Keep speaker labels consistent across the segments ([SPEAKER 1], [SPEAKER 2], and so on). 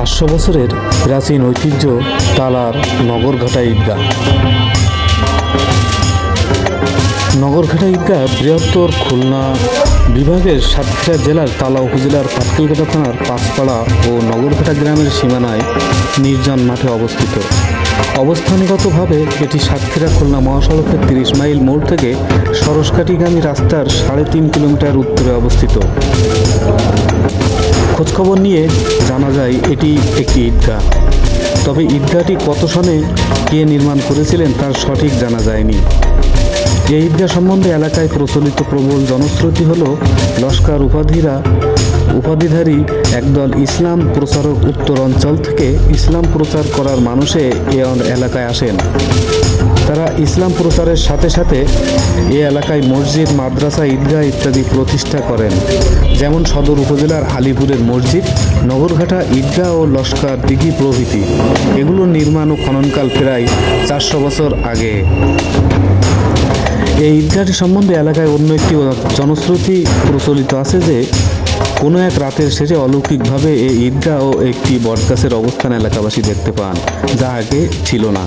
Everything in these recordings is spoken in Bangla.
[SPEAKER 1] চারশো বছরের প্রাচীন ঐতিহ্য তালার নগরঘাটা ঈদগাহ। নগরঘাটা ঈদগাহ বৃহত্তর খুলনা বিভাগের সাতক্ষীরা জেলার তালা উপজেলার পাটকেলঘাটা থানার পাঁচপাড়া ও নগরঘাটা গ্রামের সীমানায় নির্জন মাঠে অবস্থিত। অবস্থানগতভাবে এটি সাতক্ষীরা খুলনা মহাসড়কের তিরিশ মাইল মোড় থেকে সরসকাঠিগামী রাস্তার সাড়ে তিন কিলোমিটার উত্তরে অবস্থিত। খোঁজখবর নিয়ে জানা যায় এটি একটি ঈদগাহ। তবে ঈদগাহটি কত সনে কে নির্মাণ করেছিলেন তার সঠিক জানা যায়নি। এই ঈদগাহ সম্বন্ধে এলাকায় প্রচলিত প্রবল জনশ্রুতি হল, লস্কর উপাধিরা, উপাধিধারী একদল ইসলাম প্রচারক উত্তর অঞ্চল থেকে ইসলাম প্রচার করার মানুষে এ এলাকায় আসেন। তারা ইসলাম প্রচারের সাথে সাথে এ এলাকায় মসজিদ, মাদ্রাসা, ঈদগাহ ইত্যাদি প্রতিষ্ঠা করেন। যেমন সদর উপজেলার আলিপুরের মসজিদ, নগরঘাটা, ঈদগাহ ও লস্কর দিঘি প্রভৃতি। এগুলোর নির্মাণ ও খননকাল প্রায় চারশো বছর আগে। এই ঈদগাহটি সম্বন্ধে এলাকায় অন্য একটি জনশ্রুতি প্রচলিত আছে যে, কোনো এক রাতের শেষে অলৌকিকভাবে এই ঈদগাহ ও একটি বটগাছের অবস্থান এলাকাবাসী দেখতে পান, যা আগে ছিল না।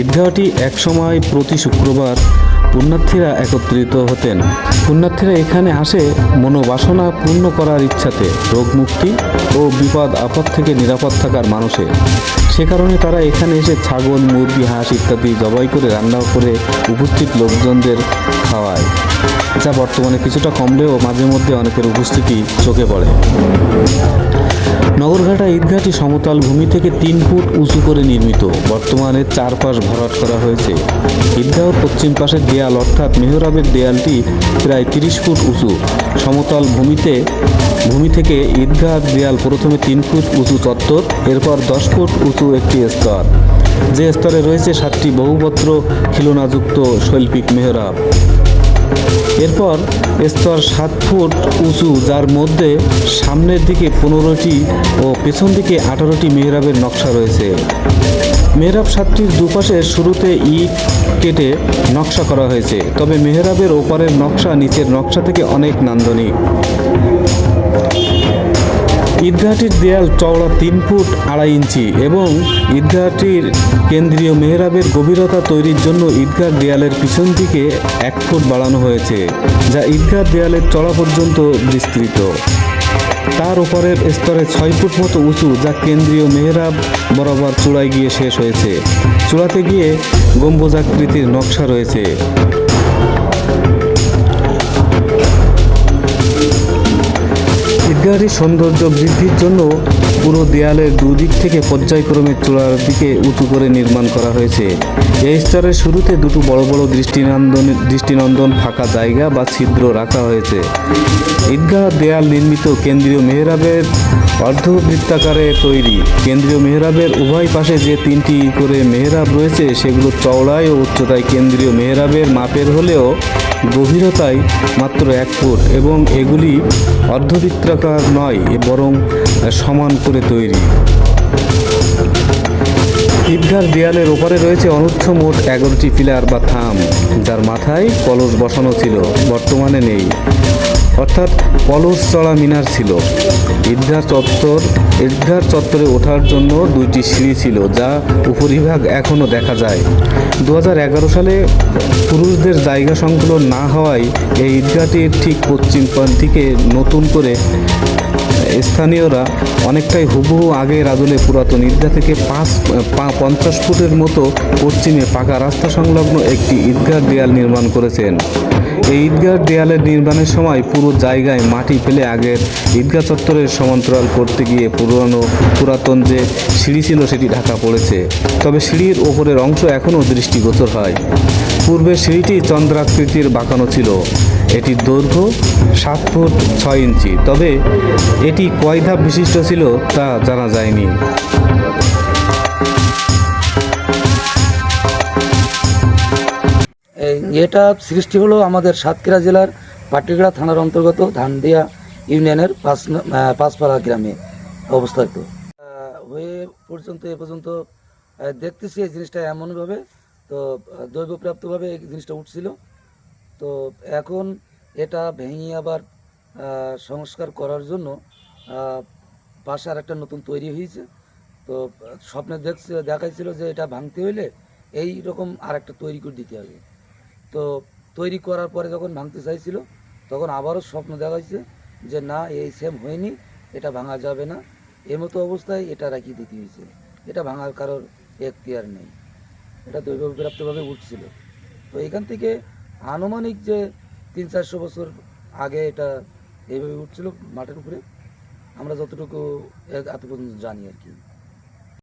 [SPEAKER 1] ঈদগাহটি একসময় প্রতি শুক্রবার পুণ্যার্থীরা একত্রিত হতেন। পুণ্যার্থীরা এখানে আসে মনোবাসনা পূর্ণ করার ইচ্ছাতে, রোগমুক্তি ও বিপদ আপদ থেকে নিরাপদ থাকার মানুষে। সে কারণে তারা এখানে এসে ছাগল, মুরগি, হাঁস ইত্যাদি জবাই করে রান্না করে উপস্থিত লোকজনদের খাওয়ায়, যা বর্তমানে কিছুটা কমলেও মাঝে মধ্যে অনেকের উপস্থিতি চোখে পড়ে। ঈদগাহটি সমতল ভূমি থেকে তিন ফুট উঁচু করে নির্মিত। বর্তমানে চারপাশ ভরাট করা হয়েছে। ঈদগাহর পশ্চিম পাশের দেয়াল অর্থাৎ মেহরাবের দেয়ালটি প্রায় তিরিশ ফুট উঁচু। সমতল ভূমিতে, ভূমি থেকে ঈদগাহ দেয়াল প্রথমে তিন ফুট উঁচু চত্বর, এরপর দশ ফুট উঁচু একটি স্তর। যে স্তরে রয়েছে সাতটি বহুপত্র, খিলনাযুক্ত, শৈল্পিক মেহরাব। এরপর স্তর সাত ফুট উঁচু, যার মধ্যে সামনের দিকে পনেরোটি ও পেছন দিকে আঠারোটি মেহরাবের নকশা রয়েছে। মেহরাব সাতটির দুপাশে শুরুতে ইট কেটে নকশা করা হয়েছে, তবে মেহরাবের ওপারের নকশা নিচের নকশা থেকে অনেক নান্দনিক। ঈদগাহটির দেয়াল চওড়া তিন ফুট আড়াই ইঞ্চি এবং ঈদগাহটির কেন্দ্রীয় মেহরাবের গভীরতা তৈরির জন্য ঈদগাহ দেয়ালের পিছন দিকে এক ফুট বাড়ানো হয়েছে, যা ঈদগাহ দেয়ালের চড়া পর্যন্ত বিস্তৃত। তার উপরের স্তরে ছয় ফুট মতো উঁচু, যা কেন্দ্রীয় মেহরাব বরাবর চূড়ায় গিয়ে শেষ হয়েছে। চূড়াতে গিয়ে গম্বুজাকৃতির নকশা রয়েছে। ঈদগাহটির সৌন্দর্য বৃদ্ধির জন্য পুরো দেয়ালের দুদিক থেকে পর্যায়ক্রমে চূড়ার দিকে উঁচু করে নির্মাণ করা হয়েছে। এই স্তরের শুরুতে দুটো বড় বড় দৃষ্টিনন্দন দৃষ্টিনন্দন ফাঁকা জায়গা বা ছিদ্র রাখা হয়েছে। ঈদগাহ দেয়াল নির্মিত কেন্দ্রীয় মেহরাবের অর্ধবৃত্তাকারে তৈরি। কেন্দ্রীয় মেহরাবের উভয় পাশে যে তিনটি করে মেহরাব রয়েছে, সেগুলো চওড়ায় ও উচ্চতায় কেন্দ্রীয় মেহরাবের মাপের হলেও গভীরতায় মাত্র এক ফুট এবং এগুলি অর্ধবৃত্তাকার নয়, এ বরং সমান করে তৈরি। ঈদগার দেয়ালের ওপারে রয়েছে অনুচ্ছ মোট এগারোটি পিলার বা থাম, যার মাথায় কলস বসানো ছিল, বর্তমানে নেই। অর্থাৎ কলস চড়া মিনার ছিল। ঈদগাহ চত্বর ঈদগাহ চত্বরে ওঠার জন্য দুইটি সিঁড়ি ছিল, যা উপরিভাগ এখনও দেখা যায়। দু হাজার এগারো সালে পুরুষদের জায়গা সংকুলন না হওয়ায় এই ঈদগাহটির ঠিক পশ্চিম দিকে নতুন করে স্থানীয়রা অনেকটাই হুবহু আগের আদলে পুরাতন ঈদগাহ থেকে পাঁচ পঞ্চাশ ফুটের মতো পশ্চিমে পাকা রাস্তা সংলগ্ন একটি ঈদগাহ দেয়াল নির্মাণ করেছেন। এই ঈদগাহ দেয়ালের নির্মাণের সময় পুরো জায়গায় মাটি ফেলে আগের ঈদগাহ চত্বরের সমান্তরাল করতে গিয়ে পুরানো, পুরাতন যে সিঁড়ি ছিল সেটি ঢাকা পড়েছে। তবে সিঁড়ির ওপরের অংশ এখনও দৃষ্টিগোচর হয়। পূর্বে সিঁড়িটি চন্দ্রাকৃতির বাঁকানো ছিল। এটির দৈর্ঘ্য সাত ফুট ছয় ইঞ্চি। তবে এটি কয় ধাপ বিশিষ্ট ছিল তা জানা যায়নি।
[SPEAKER 2] এটা সৃষ্টি হলো আমাদের সাতক্ষীরা জেলার পাটিগড়া থানার অন্তর্গত ধানদিয়া ইউনিয়নের পাঁচ পাঁচপাড়া গ্রামে অবস্থিত। হয়ে পর্যন্ত এ পর্যন্ত দেখতেছি এই জিনিসটা এমনভাবে, তো দৈবপ্রাপ্তভাবে এই জিনিসটা উঠছিল। তো এখন এটা ভেঙে আবার সংস্কার করার জন্য পাশে আর একটা নতুন তৈরি হয়েছে। তো, স্বপ্নে দেখছে দেখাইছিল যে এটা ভাঙতে হইলে এই রকম আর একটা তৈরি করে দিতে হবে। তো তৈরি করার পরে যখন ভাঙতে চাইছিল, তখন আবারও স্বপ্ন দেখাইছে যে না, এই সেম হয়নি, এটা ভাঙা যাবে না। এই মতো অবস্থায় এটা রাখিয়ে দিতে হয়েছে। এটা ভাঙার কারোর এখতিয়ার নেই। এটা দৈবপ্রাপ্তভাবে উঠছিল। তো এখান থেকে আনুমানিক যে তিন চারশো বছর আগে এটা এইভাবে উঠছিল মাঠের উপরে, আমরা যতটুকু এত পর্যন্ত জানি আর কি।